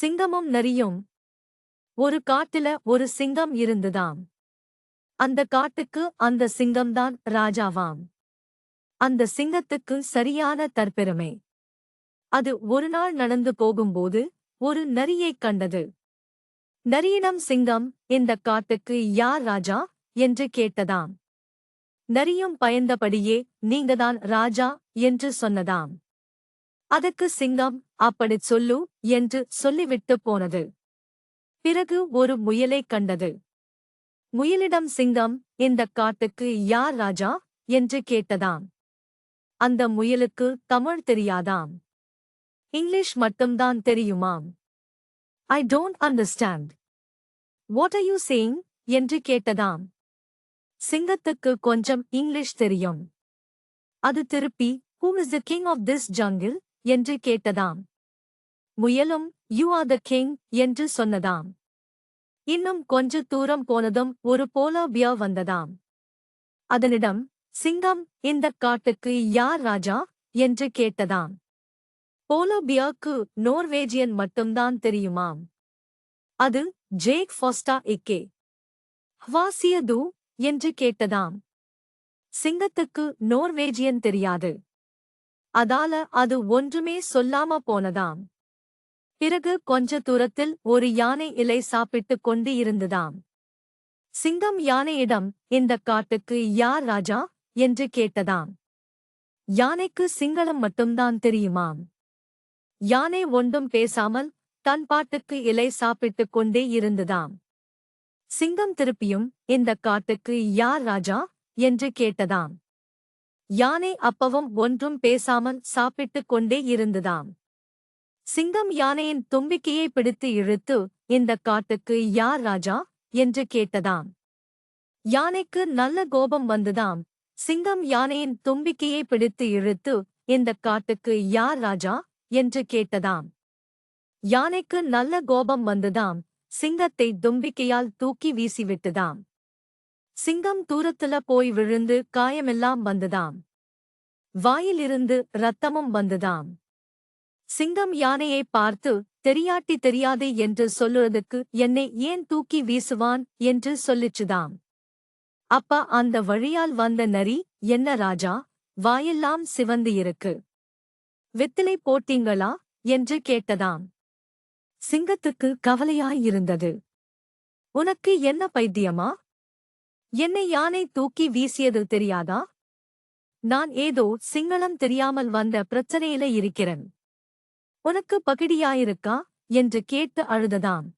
சிங்கமும் நரியும். ஒரு காட்டுல ஒரு சிங்கம் இருந்துதாம். அந்த காட்டுக்கு அந்த சிங்கம்தான் ராஜாவாம். அந்த சிங்கத்துக்கு சரியான தற்பெருமை. அது ஒரு நாள் நடந்து போகும்போது ஒரு நரியைக் கண்டது. நரியிடம் சிங்கம் இந்த காட்டுக்கு யார் ராஜா? என்று கேட்டதாம். நரியும் பயந்தபடியே நீங்கதான் ராஜா என்று சொன்னதாம். அதற்கு சிங்கம் அப்படிச் சொல்லு என்று சொல்லிவிட்டு போனது. பிறகு ஒரு முயலைக் கண்டது. முயலிடம் சிங்கம் இந்த காட்டுக்கு யார் ராஜா? என்று கேட்டதாம். அந்த முயலுக்கு தமிழ் தெரியாதாம். இங்கிலீஷ் மட்டும்தான் தெரியுமாம். I don't understand what are you saying என்று கேட்டதாம். சிங்கத்துக்கு கொஞ்சம் இங்கிலீஷ் தெரியும். அது திருப்பி who is the king of this jungle என்று கேட்டதாம். முயலும் யூ ஆர் த கிங் என்று சொன்னதாம். இன்னும் கொஞ்ச தூரம் போனதும் ஒரு போலோ பியர் வந்ததாம். அதனிடம் சிங்கம் இந்தக் காட்டுக்கு யார் ராஜா? என்று கேட்டதாம். போலோ பியர்க்கு நோர்வேஜியன் மட்டும்தான் தெரியுமாம். அது ஜேக் ஃபாஸ்டா இக்கே ஹ்வாசியது என்று கேட்டதாம். சிங்கத்துக்கு நோர்வேஜியன் தெரியாது. அதால அது ஒன்றுமே சொல்லாம போனதாம். பிறகு கொஞ்ச தூரத்தில் ஒரு யானை இலை சாப்பிட்டுக் கொண்டு இருந்ததாம். சிங்கம் யானையிடம் இந்த காட்டுக்கு யார் ராஜா? என்று கேட்டதாம். யானைக்கு சிங்களம் மட்டும்தான் தெரியுமாம். யானை ஒன்றும் பேசாமல் தன் பாட்டுக்கு இலை சாப்பிட்டுக் கொண்டே இருந்ததாம். சிங்கம் திருப்பியும் இந்த காட்டுக்கு யார் ராஜா? என்று கேட்டதாம். யானை அப்பவும் ஒன்றும் பேசாமல் சாப்பிட்டுக் கொண்டே இருந்ததாம். சிங்கம் யானையின் தும்பிக்கையை பிடித்து இழுத்து இந்த காட்டுக்கு யார் ராஜா? என்று கேட்டதாம். யானைக்கு நல்ல கோபம் வந்ததாம். சிங்கம் யானையின் தும்பிக்கையை பிடித்து இழுத்து இந்த காட்டுக்கு யார் ராஜா? என்று கேட்டதாம். யானைக்கு நல்ல கோபம் வந்ததாம். சிங்கத்தை தும்பிக்கையால் தூக்கி வீசிவிட்டதாம். சிங்கம் தூரத்துல போய் விழுந்து காயமெல்லாம் வந்ததாம். வாயிலிருந்து ரத்தமும் வந்ததாம். சிங்கம் யானையை பார்த்து தெரியாட்டி தெரியாதே என்று சொல்லுறதுக்கு என்னை ஏன் தூக்கி வீசுவான் என்று சொல்லிச்சுதாம். அப்ப அந்த வழியால் வந்த நரி என்ன ராஜா வாயெல்லாம் சிவந்து இருக்கு. வித்திலை போட்டீங்களா? என்று கேட்டதாம். சிங்கத்துக்கு கவலையாயிருந்தது உனக்கு என்ன பைத்தியமா? என்னை யானை தூக்கி வீசியது தெரியாதா? நான் ஏதோ சிங்களம் தெரியாமல் வந்த பிரச்சனையில இருக்கிறேன். உனக்கு பகிடியாயிருக்கா? என்று கேட்டு அழுததாம்.